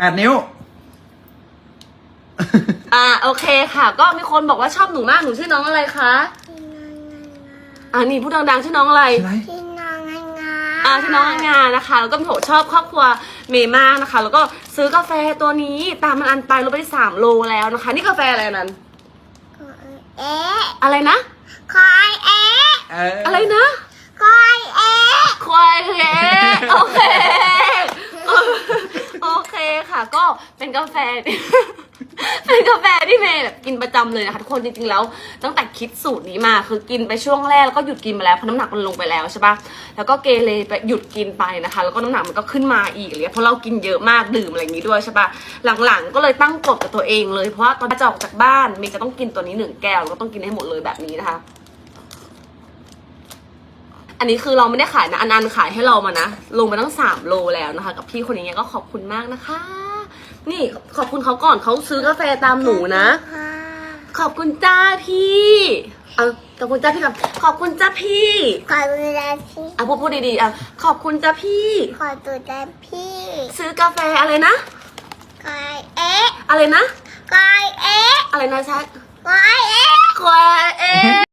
แปดนิ้ว อ่าโอเคค่ะ ก็มีคนบอกว่าชอบหนูมากหนูชื่อน้องอะไรคะอ่านี่พูดดังๆชื่อน้องอะไร ใช่ไหมพี่น้องงานงาอ่าชื่อน้องงานนะคะ แล้วก็มีโถชอบครอบครัวเมย์มากนะคะ แล้วก็ซื้อกาแฟตัวนี้ตามมันอันไปลดไปสามโลแล้วนะคะ นี่กาแฟอะไรนั้น เอ๊ะอะไรนะ คอยเอ๊ะ เออ อะไรนะ คอยเอ๊ะ ควายเฮโอเค โอเคค่ะ ก็เป็นกาแฟ เป็นกาแฟที่เมย์แบบกินประจำเลยนะคะทุกคนจริงๆแล้วตั้งแต่คิดสูตรนี้มาคือกินไปช่วงแรกแล้วก็หยุดกินไปแล้วเพราะน้ำหนักมันลงไปแล้วใช่ปะแล้วก็เกเรไปหยุดกินไปนะคะ แล้วก็น้ำหนักมันก็ขึ้นมาอีกเลยเพราะเรากินเยอะมากดื่มอะไรอย่างนี้ด้วยใช่ปะหลังๆ ก็เลยตั้งกฎกับตัวเองเลยเพราะว่าตอนจะออกจากบ้านเมย์จะต้องกินตัวนี้หนึ่งแก้วแล้วก็ต้องกินให้หมดเลยแบบนี้นะคะอันนี้คือเราไม่ได้ขายนะ อันอันขายให้เรามานะ ลงไปตั้งสามโลแล้วนะคะ กับพี่คนนี้ก็ขอบคุณมากนะคะ นี่ขอบคุณเขาก่อนเขาซื้อกาแฟตามหนูนะค่ะขอบคุณจ้าพี่เอาขอบคุณจ้าพี่กับขอบคุณจ้าพี่ขอดูแลพี่อะพูดพูดดีๆอะขอบคุณจ้าพี่ ขอดูแลพี่ ซื้อกาแฟอะไรนะคอยเอ๊ะอะไรนะคอยเอ๊ะอะไรนะชัดคอยเอ๊ะควายเอ๊ะ